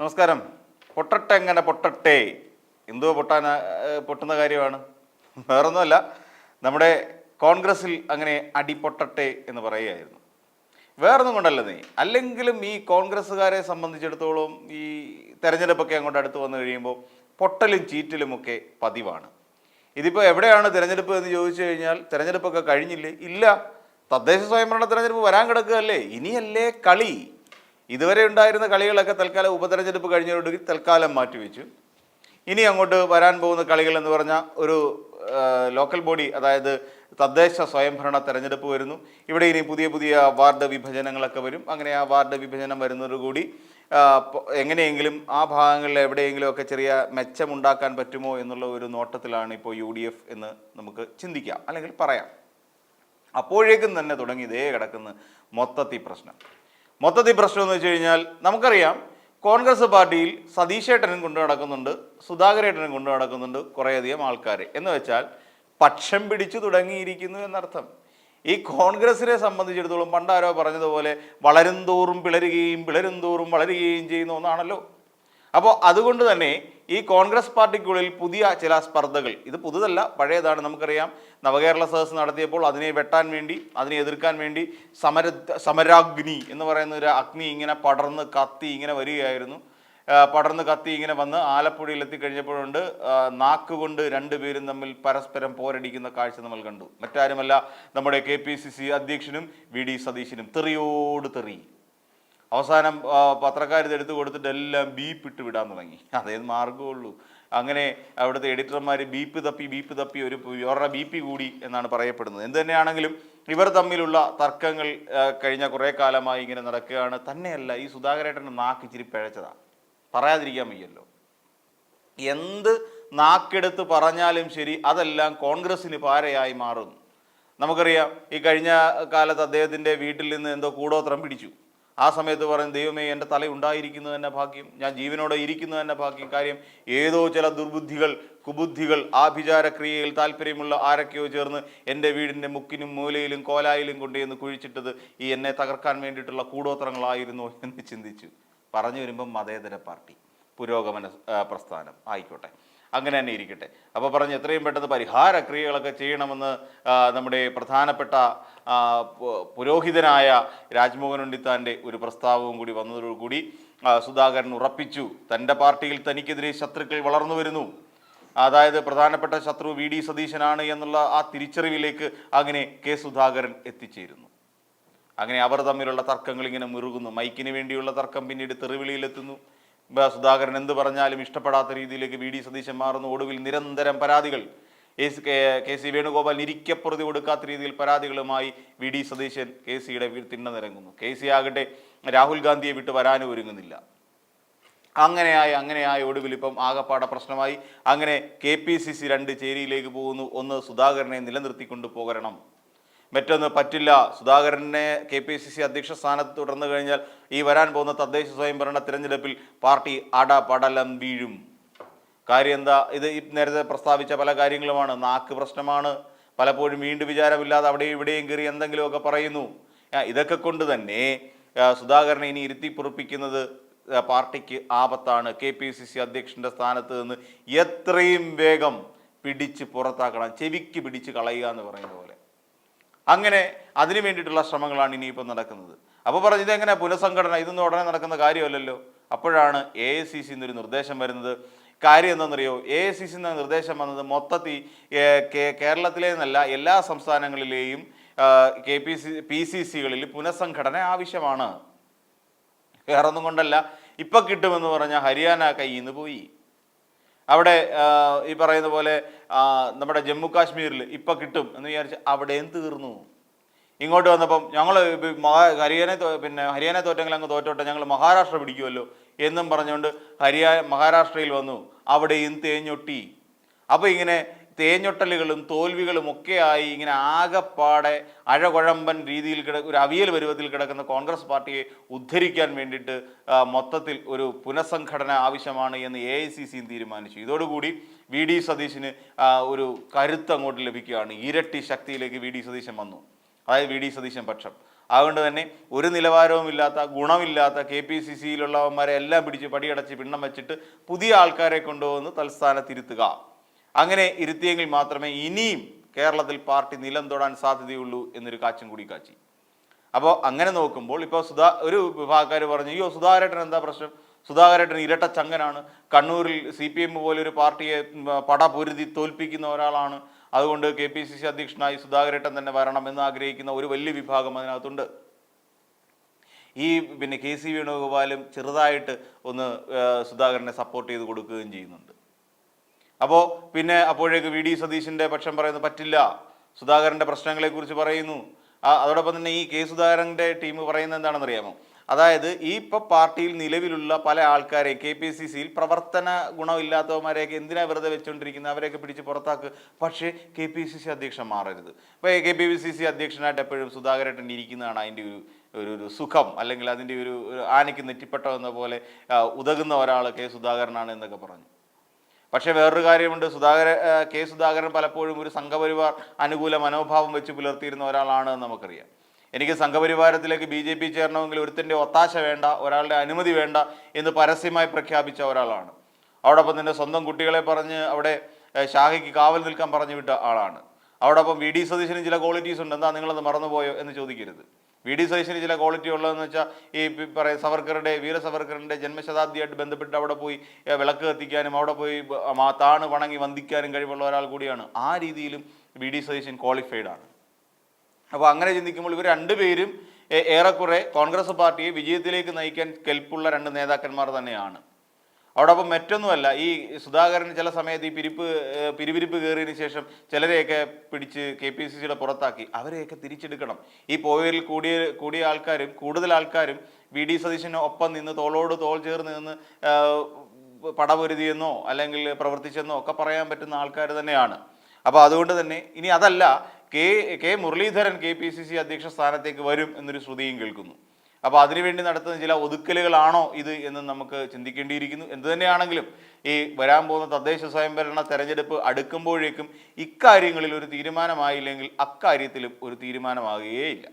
നമസ്കാരം. പൊട്ടട്ടെ എങ്ങനെ പൊട്ടട്ടെ. എന്തോ പൊട്ടാൻ പൊട്ടുന്ന കാര്യമാണ്? വേറൊന്നുമല്ല. നമ്മുടെ കോൺഗ്രസിൽ അങ്ങനെ അടി പൊട്ടട്ടെ എന്ന് പറയുകയായിരുന്നു. വേറൊന്നും കൊണ്ടല്ല നീ. അല്ലെങ്കിലും ഈ കോൺഗ്രസ്സുകാരെ സംബന്ധിച്ചിടത്തോളം ഈ തെരഞ്ഞെടുപ്പൊക്കെ അങ്ങോട്ട് അടുത്ത് വന്നു കഴിയുമ്പോൾ പൊട്ടലും ചീറ്റലുമൊക്കെ പതിവാണ്. ഇതിപ്പോൾ എവിടെയാണ് തിരഞ്ഞെടുപ്പ് എന്ന് ചോദിച്ചു കഴിഞ്ഞാൽ തിരഞ്ഞെടുപ്പൊക്കെ കഴിഞ്ഞില്ലേ? ഇല്ല. തദ്ദേശ സ്വയംഭരണ തിരഞ്ഞെടുപ്പ് വരാൻ കിടക്കുകയല്ലേ? ഇനിയല്ലേ കളി? ഇതുവരെ ഉണ്ടായിരുന്ന കളികളൊക്കെ തൽക്കാലം ഉപതെരഞ്ഞെടുപ്പ് കഴിഞ്ഞതോടുകൂടി തൽക്കാലം മാറ്റിവെച്ചു. ഇനി അങ്ങോട്ട് വരാൻ പോകുന്ന കളികൾ എന്ന് പറഞ്ഞാൽ ഒരു ലോക്കൽ ബോഡി അതായത് തദ്ദേശ സ്വയംഭരണ തെരഞ്ഞെടുപ്പ് വരുന്നു. ഇവിടെ ഇനി പുതിയ പുതിയ വാർഡ് വിഭജനങ്ങളൊക്കെ വരും. അങ്ങനെ ആ വാർഡ് വിഭജനം വരുന്നതോടുകൂടി എങ്ങനെയെങ്കിലും ആ ഭാഗങ്ങളിൽ എവിടെയെങ്കിലും ഒക്കെ ചെറിയ മെച്ചമുണ്ടാക്കാൻ പറ്റുമോ എന്നുള്ള ഒരു നോട്ടത്തിലാണ് ഇപ്പോൾ യു ഡി എഫ് എന്ന് നമുക്ക് ചിന്തിക്കാം അല്ലെങ്കിൽ പറയാം. അപ്പോഴേക്കും തന്നെ തുടങ്ങി ഇതേ കിടക്കുന്ന മൊത്തത്തിൽ പ്രശ്നം. മൊത്തത്തിൽ പ്രശ്നം എന്ന് വെച്ച് കഴിഞ്ഞാൽ നമുക്കറിയാം കോൺഗ്രസ് പാർട്ടിയിൽ സതീശേട്ടനും കൊണ്ടു നടക്കുന്നുണ്ട് സുധാകരേട്ടനും കൊണ്ടു നടക്കുന്നുണ്ട് കുറേയധികം ആൾക്കാർ എന്ന് വെച്ചാൽ പക്ഷം പിടിച്ചു തുടങ്ങിയിരിക്കുന്നു എന്നർത്ഥം. ഈ കോൺഗ്രസിനെ സംബന്ധിച്ചിടത്തോളം പണ്ടാരോ പറഞ്ഞതുപോലെ വളരും തോറും പിളരുകയും പിളരും തോറും വളരുകയും ചെയ്യുന്ന ഒന്നാണല്ലോ അപ്പോൾ അതുകൊണ്ട് തന്നെ ഈ കോൺഗ്രസ് പാർട്ടിക്കുള്ളിൽ പുതിയ ചില സ്പർദ്ധകൾ ഇത് പുതുതല്ല പഴയതാണ് നമുക്കറിയാം. നവകേരള സദസ് നടത്തിയപ്പോൾ അതിനെ വെട്ടാൻ വേണ്ടി അതിനെ എതിർക്കാൻ വേണ്ടി സമര സമരാഗ്നി എന്ന് പറയുന്ന ഒരു അഗ്നി ഇങ്ങനെ പടർന്ന് കത്തി ഇങ്ങനെ വരികയായിരുന്നു. പടർന്ന് കത്തി ഇങ്ങനെ വന്ന് ആലപ്പുഴയിൽ എത്തിക്കഴിഞ്ഞപ്പോഴുണ്ട് നാക്കുകൊണ്ട് രണ്ടുപേരും തമ്മിൽ പരസ്പരം പോരടിക്കുന്ന കാഴ്ച നമ്മൾ കണ്ടു. മറ്റാരുമല്ല നമ്മുടെ കെ പി സി സി അധ്യക്ഷനും വി ഡി സതീശനും തെറിയോട് തെറി. അവസാനം എടുത്തു കൊടുത്തിട്ട് എല്ലാം ബീപ്പ് ഇട്ട് വിടാൻ തുടങ്ങി. അതേ മാർഗമുള്ളൂ അങ്ങനെ അവിടുത്തെ എഡിറ്റർമാർ ബീപ്പ് തപ്പി ബീപ്പ് തപ്പി ഒരു വേറെ ബി പി കൂടി എന്നാണ് പറയപ്പെടുന്നത്. എന്ത് തന്നെയാണെങ്കിലും ഇവർ തമ്മിലുള്ള തർക്കങ്ങൾ കഴിഞ്ഞ കുറേ കാലമായി ഇങ്ങനെ നടക്കുകയാണ്. തന്നെയല്ല ഈ സുധാകരേട്ടന്റെ നാക്ക് ഇച്ചിരി പിഴച്ചതാണ് പറയാതിരിക്കാൻ വയ്യല്ലോ. എന്ത് നാക്കെടുത്ത് പറഞ്ഞാലും ശരി അതെല്ലാം കോൺഗ്രസിന് പാരയായി മാറുന്നു നമുക്കറിയാം ഈ കഴിഞ്ഞ കാലത്ത് അദ്ദേഹത്തിന്റെ വീട്ടിൽ നിന്ന് എന്തോ കൂടോത്രം പിടിച്ചു. ആ സമയത്ത് പറയും ദൈവമേ എന്റെ തല ഉണ്ടായിരിക്കുന്നത് തന്നെ ഭാഗ്യം ഞാൻ ജീവനോടെ ഇരിക്കുന്നത് തന്നെ ഭാഗ്യം. കാര്യം ഏതോ ചില ദുർബുദ്ധികൾ കുബുദ്ധികൾ ആഭിചാരക്രിയയിൽ താല്പര്യമുള്ള ആരൊക്കെയോ ചേർന്ന് എന്റെ വീടിന്റെ മുക്കിനും മൂലയിലും കോലായിലും കൊണ്ടുചെന്ന് കുഴിച്ചിട്ടത് ഈ എന്നെ തകർക്കാൻ വേണ്ടിയിട്ടുള്ള കൂടോത്രങ്ങളായിരുന്നു എന്ന് ചിന്തിച്ചു. പറഞ്ഞു വരുമ്പം മതേതര പാർട്ടി പുരോഗമന പ്രസ്ഥാനം. ആയിക്കോട്ടെ. അങ്ങനെ തന്നെ ഇരിക്കട്ടെ. അപ്പോൾ പറഞ്ഞ് എത്രയും പെട്ടെന്ന് പരിഹാര ക്രിയകളൊക്കെ ചെയ്യണമെന്ന് നമ്മുടെ പ്രധാനപ്പെട്ട പുരോഹിതനായ രാജ്മോഹൻ ഉണ്ണിത്താന്റെ ഒരു പ്രസ്താവവും കൂടി വന്നതോടുകൂടി സുധാകരൻ ഉറപ്പിച്ചു. തന്റെ പാർട്ടിയിൽ തനിക്കെതിരെ ശത്രുക്കൾ വളർന്നു വരുന്നു. അതായത് പ്രധാനപ്പെട്ട ശത്രു വി ഡി സതീശനാണ് എന്നുള്ള ആ തിരിച്ചറിവിലേക്ക് അങ്ങനെ കെ സുധാകരൻ എത്തിച്ചേരുന്നു. അങ്ങനെ അവർ തമ്മിലുള്ള തർക്കങ്ങൾ ഇങ്ങനെ മുറുകുന്നു. മൈക്കിന് വേണ്ടിയുള്ള തർക്കം പിന്നീട് തെറിവിളിയിലെത്തുന്നു. സുധാകരൻ എന്ത് പറഞ്ഞാലും ഇഷ്ടപ്പെടാത്ത രീതിയിലേക്ക് വി. ഡി. സതീശൻ മാറുന്നു. ഒടുവിൽ നിരന്തരം പരാതികൾ. K- C. വേണുഗോപാൽ ഇരിക്കപ്പുറതി കൊടുക്കാത്ത രീതിയിൽ പരാതികളുമായി വി. ഡി. സതീശൻ കെ. സിയുടെ തിണ്ണനിരങ്ങുന്നു. കെ. സി ആകട്ടെ രാഹുൽ ഗാന്ധിയെ വിട്ട് വരാനും ഒരുങ്ങുന്നില്ല. അങ്ങനെയായി അങ്ങനെയായി ഒടുവിൽ ഇപ്പം ആകപ്പാടെ പ്രശ്നമായി. അങ്ങനെ കെ. പി. സി. സി രണ്ട് ചേരിയിലേക്ക് പോകുന്നു. ഒന്ന് സുധാകരനെ നിലനിർത്തിക്കൊണ്ട് പോകണം മറ്റൊന്ന് പറ്റില്ല. സുധാകരനെ കെ പി സി സി അധ്യക്ഷ സ്ഥാനത്ത് തുടർന്നു കഴിഞ്ഞാൽ ഈ വരാൻ പോകുന്ന തദ്ദേശ സ്വയംഭരണ തിരഞ്ഞെടുപ്പിൽ പാർട്ടി അടപടലം വീഴും. കാര്യം എന്താ ഇത് നേരത്തെ പ്രസ്താവിച്ച പല കാര്യങ്ങളുമാണ്. നാക്ക് പ്രശ്നമാണ്. പലപ്പോഴും വീണ്ടും വിചാരമില്ലാതെ അവിടെയും ഇവിടെയും കയറി എന്തെങ്കിലുമൊക്കെ പറയുന്നു. ഇതൊക്കെ കൊണ്ട് തന്നെ സുധാകരനെ ഇനി ഇരുത്തി പൊറപ്പിക്കുന്നത് പാർട്ടിക്ക് ആപത്താണ്. കെ പി സി സി അധ്യക്ഷന്റെ സ്ഥാനത്ത് നിന്ന് എത്രയും വേഗം പിടിച്ച് പുറത്താക്കണം. ചെവിക്ക് പിടിച്ച് കളയുക എന്ന് പറയുന്ന പോലെ. അങ്ങനെ അതിനു വേണ്ടിയിട്ടുള്ള ശ്രമങ്ങളാണ് ഇനിയിപ്പോൾ നടക്കുന്നത്. അപ്പോൾ പറഞ്ഞു എങ്ങനെ പുനഃസംഘടന ഇതൊന്നും ഉടനെ നടക്കുന്ന കാര്യമല്ലല്ലോ. അപ്പോഴാണ് എ ഐ സി സി എന്നൊരു നിർദ്ദേശം വരുന്നത്. കാര്യം എന്താണെന്നറിയോ? എ ഐ സി സി എന്ന നിർദ്ദേശം വന്നത് മൊത്തത്തിൽ കേരളത്തിലെ എന്നല്ല എല്ലാ സംസ്ഥാനങ്ങളിലെയും K P C P C സികളിൽ പുനഃസംഘടന ആവശ്യമാണ്. വേറൊന്നും കൊണ്ടല്ല. ഇപ്പം കിട്ടുമെന്ന് പറഞ്ഞാൽ ഹരിയാന കയ്യിൽ നിന്ന് പോയി. അവിടെ ഈ പറയുന്ന പോലെ നമ്മുടെ ജമ്മു കാശ്മീരിൽ ഇപ്പം കിട്ടും എന്ന് വിചാരിച്ച് അവിടെയും തീർന്നു. ഇങ്ങോട്ട് വന്നപ്പം ഞങ്ങൾ ഹരിയാന പിന്നെ ഹരിയാന തോറ്റെങ്കിൽ അങ്ങ് തോറ്റോട്ടെ ഞങ്ങൾ മഹാരാഷ്ട്ര പിടിക്കുമല്ലോ എന്നും പറഞ്ഞുകൊണ്ട് ഹരിയാ മഹാരാഷ്ട്രയിൽ വന്നു. അവിടെയും തേഞ്ഞൊട്ടി. അപ്പോൾ ഇങ്ങനെ തേഞ്ഞൊട്ടലുകളും തോൽവികളും ഒക്കെയായി ഇങ്ങനെ ആകപ്പാടെ അഴകുഴമ്പൻ രീതിയിൽ കിട ഒരു അവിയൽ പരുവത്തിൽ കിടക്കുന്ന കോൺഗ്രസ് പാർട്ടിയെ ഉദ്ധരിക്കാൻ വേണ്ടിയിട്ട് മൊത്തത്തിൽ ഒരു പുനഃസംഘടന ആവശ്യമാണ് എന്ന് എ ഐ സി സിയും തീരുമാനിച്ചു. ഇതോടുകൂടി വി ഡി സതീശിന് ഒരു കരുത്ത് അങ്ങോട്ട് ലഭിക്കുകയാണ്. ഇരട്ടി ശക്തിയിലേക്ക് വി ഡി സതീശൻ വന്നു. അതായത് വി ഡി സതീശൻ പക്ഷം. അതുകൊണ്ട് തന്നെ ഒരു നിലവാരവുമില്ലാത്ത ഗുണമില്ലാത്ത കെ പി സി സിയിലുള്ളവന്മാരെ എല്ലാം പിടിച്ച് പടിയടച്ച് പിണ്ണം വെച്ചിട്ട് പുതിയ ആൾക്കാരെ കൊണ്ടുവന്ന് തൽസ്ഥാനത്തിരുത്തുക. അങ്ങനെ ഇരുത്തിയെങ്കിൽ മാത്രമേ ഇനിയും കേരളത്തിൽ പാർട്ടി നിലം തൊടാൻ സാധ്യതയുള്ളൂ എന്നൊരു കാച്ചും കൂടി കാച്ചി. അപ്പോൾ അങ്ങനെ നോക്കുമ്പോൾ ഇപ്പോൾ സുധാ ഒരു വിഭാഗക്കാർ പറഞ്ഞു അയ്യോ സുധാകരേട്ടൻ എന്താ പ്രശ്നം? സുധാകരേട്ടൻ ഇരട്ട ചങ്ങനാണ്. കണ്ണൂരിൽ സി പി എം പോലെ ഒരു പാർട്ടിയെ ഉം, പട പൊരുതി തോൽപ്പിക്കുന്ന ഒരാളാണ്. അതുകൊണ്ട് കെ പി സി സി അധ്യക്ഷനായി സുധാകരേട്ടൻ തന്നെ വരണം എന്ന് ആഗ്രഹിക്കുന്ന ഒരു വലിയ വിഭാഗം അതിനകത്തുണ്ട്. ഈ പിന്നെ കെ സി വേണുഗോപാലും ചെറുതായിട്ട് ഒന്ന് സുധാകരനെ സപ്പോർട്ട് ചെയ്ത് കൊടുക്കുകയും ചെയ്യുന്നുണ്ട്. അപ്പോൾ പിന്നെ അപ്പോഴേക്ക് വി ഡി സതീശിന്റെ പക്ഷം പറയുന്നു പറ്റില്ല. സുധാകരന്റെ പ്രശ്നങ്ങളെക്കുറിച്ച് പറയുന്നു. അതോടൊപ്പം തന്നെ ഈ കെ സുധാകരന്റെ ടീം പറയുന്നത് എന്താണെന്ന് അറിയാമോ അതായത് ഈ ഇപ്പോൾ പാർട്ടിയിൽ നിലവിലുള്ള പല ആൾക്കാരെ കെ പി സി സിയിൽ പ്രവർത്തന ഗുണമില്ലാത്തവന്മാരെയൊക്കെ എന്തിനാ വെറുതെ വെച്ചുകൊണ്ടിരിക്കുന്നത് അവരെയൊക്കെ പിടിച്ച് പുറത്താക്ക്. പക്ഷേ കെ പി സി സി അധ്യക്ഷൻ മാറരുത്. ഇപ്പോൾ കെ പി സി സി അധ്യക്ഷനായിട്ട് എപ്പോഴും സുധാകരേട്ടൻ ഇരിക്കുന്നതാണ് അതിന്റെ ഒരു ഒരു ഒരു സുഖം. അല്ലെങ്കിൽ അതിന്റെ ഒരു ആനയ്ക്ക് നെറ്റിപ്പട്ടം എന്ന പോലെ ഉതകുന്ന ഒരാൾ കെ സുധാകരനാണ് എന്നൊക്കെ പറഞ്ഞു. പക്ഷേ വേറൊരു കാര്യമുണ്ട്. സുധാകര കെ സുധാകരൻ പലപ്പോഴും ഒരു സംഘപരിവാർ അനുകൂല മനോഭാവം വെച്ച് പുലർത്തിയിരുന്ന ഒരാളാണ് എന്ന് നമുക്കറിയാം. എനിക്ക് സംഘപരിവാരത്തിലേക്ക് ബി ജെ പി ചേരണമെങ്കിൽ ഒരുത്തിന്റെ ഒത്താശ വേണ്ട ഒരാളുടെ അനുമതി വേണ്ട എന്ന് പരസ്യമായി പ്രഖ്യാപിച്ച ഒരാളാണ്. അവിടൊപ്പം തന്നെ സ്വന്തം കുട്ടികളെ പറഞ്ഞ് അവിടെ ഷാഹിക്ക് കാവൽ നിൽക്കാൻ പറഞ്ഞു വിട്ട ആളാണ്. അവിടൊപ്പം വി ഡി സതീശനും ചില ക്വാളിറ്റീസ് ഉണ്ട്. എന്താ നിങ്ങളത് മറന്നുപോയോ എന്ന് ചോദിക്കരുത്. വി ഡി സതീശന് ചില ക്വാളിറ്റി ഉള്ളതെന്ന് വെച്ചാൽ ഈ പറയുന്ന പറയ സവർക്കറുടെ വീര സവർക്കറിന്റെ ജന്മശതാബ്ദിയായിട്ട് ബന്ധപ്പെട്ട് അവിടെ പോയി വിളക്ക് കത്തിക്കാനും അവിടെ പോയി താണ് വണങ്ങി വന്ദിക്കാനും കഴിവുള്ള ഒരാൾ കൂടിയാണ്. ആ രീതിയിലും വി ഡി സതീശൻ ക്വാളിഫൈഡ് ആണ്. അപ്പോൾ അങ്ങനെ ചിന്തിക്കുമ്പോൾ ഇവർ രണ്ടുപേരും ഏറെക്കുറെ കോൺഗ്രസ് പാർട്ടിയെ വിജയത്തിലേക്ക് നയിക്കാൻ കെൽപ്പുള്ള രണ്ട് നേതാക്കന്മാർ തന്നെയാണ്. അതോടൊപ്പം മറ്റൊന്നുമല്ല ഈ സുധാകരൻ ചില സമയത്ത് ഈ പിരിപ്പ് പിരിവിരിപ്പ് കയറിയതിന് ശേഷം ചിലരെയൊക്കെ പിടിച്ച് കെ പി സി സിയുടെ പുറത്താക്കി. അവരെയൊക്കെ തിരിച്ചെടുക്കണം. ഈ പോയതിൽ കൂടിയ കൂടിയ ആൾക്കാരും കൂടുതൽ ആൾക്കാരും വി ഡി സതീശന് ഒപ്പം നിന്ന് തോളോട് തോൾ ചേർന്ന് നിന്ന് പടപൊരുതിയെന്നോ അല്ലെങ്കിൽ പ്രവർത്തിച്ചെന്നോ ഒക്കെ പറയാൻ പറ്റുന്ന ആൾക്കാർ തന്നെയാണ്. അപ്പോൾ അതുകൊണ്ട് തന്നെ ഇനി അതല്ല K K Muraleedharan K P C C അധ്യക്ഷ സ്ഥാനത്തേക്ക് വരും എന്നൊരു ശ്രുതിയും കേൾക്കുന്നു. അപ്പോൾ അതിനുവേണ്ടി നടത്തുന്ന ചില ഒതുക്കലുകളാണോ ഇത് എന്ന് നമുക്ക് ചിന്തിക്കേണ്ടിയിരിക്കുന്നു. എന്ത് തന്നെയാണെങ്കിലും ഈ വരാൻ പോകുന്ന തദ്ദേശ സ്വയംഭരണ തെരഞ്ഞെടുപ്പ് അടുക്കുമ്പോഴേക്കും ഇക്കാര്യങ്ങളിൽ ഒരു തീരുമാനമായില്ലെങ്കിൽ അക്കാര്യത്തിലും ഒരു തീരുമാനമാകുകയേയില്ല.